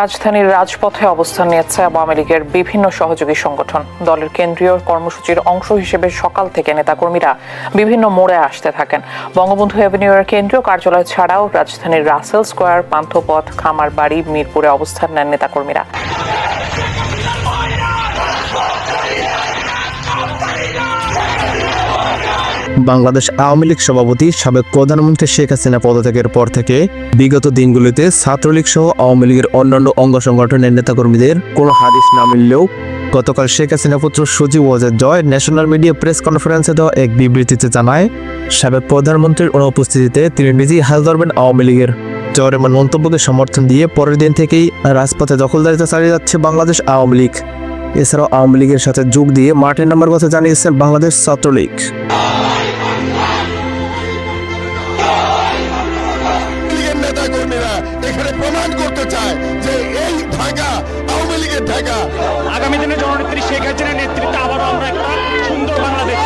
রাজধানীর রাজপথে অবস্থান নিয়েছে আওয়ামী লীগের বিভিন্ন সহযোগী সংগঠন। দলের কেন্দ্রীয় কর্মসূচির অংশ হিসেবে সকাল থেকে নেতাকর্মীরা বিভিন্ন মোড়ে আসতে থাকেন। বঙ্গবন্ধু অ্যাভিনিউয়ের কেন্দ্রীয় কার্যালয় ছাড়াও রাজধানীর রাসেল স্কোয়ার, পান্থপথ, খামারবাড়ি, মিরপুরে অবস্থান নেন নেতাকর্মীরা। বাংলাদেশ আওয়ামী লীগ সভাপতি, সাবেক প্রধানমন্ত্রী শেখ হাসিনা পদত্যাগের পর থেকে বিগত দিনগুলিতে ছাত্রলীগ সহ আওয়ামী লীগের অন্যান্য অঙ্গ সংগঠনের নেতাকর্মীদের কোনো হাদিস না মিললেও গতকাল শেখ হাসিনা পুত্র Sajeeb Wazed Joy national media press কনফারেন্সে দেওয়া এক বিবৃতিতে জানায়, সাবেক প্রধানমন্ত্রীর অনুপস্থিতিতে তিনি নিজেই হাল ধরবেন আওয়ামী লীগের। জয়ের এমন মন্তব্যকে সমর্থন দিয়ে পরের দিন থেকেই রাজপথে দখলদারিতে চালিয়ে যাচ্ছে বাংলাদেশ আওয়ামী লীগ। এছাড়াও আওয়ামী লীগের সাথে যোগ দিয়ে মাঠের নাম্বার কথা জানিয়েছেন বাংলাদেশ ছাত্রলীগ। প্রমাণ করতে চায় যে এই ঢাকা আওয়ামী লীগের ঢাকা আগামী দিনে জননেত্রী শেখ হাসিনা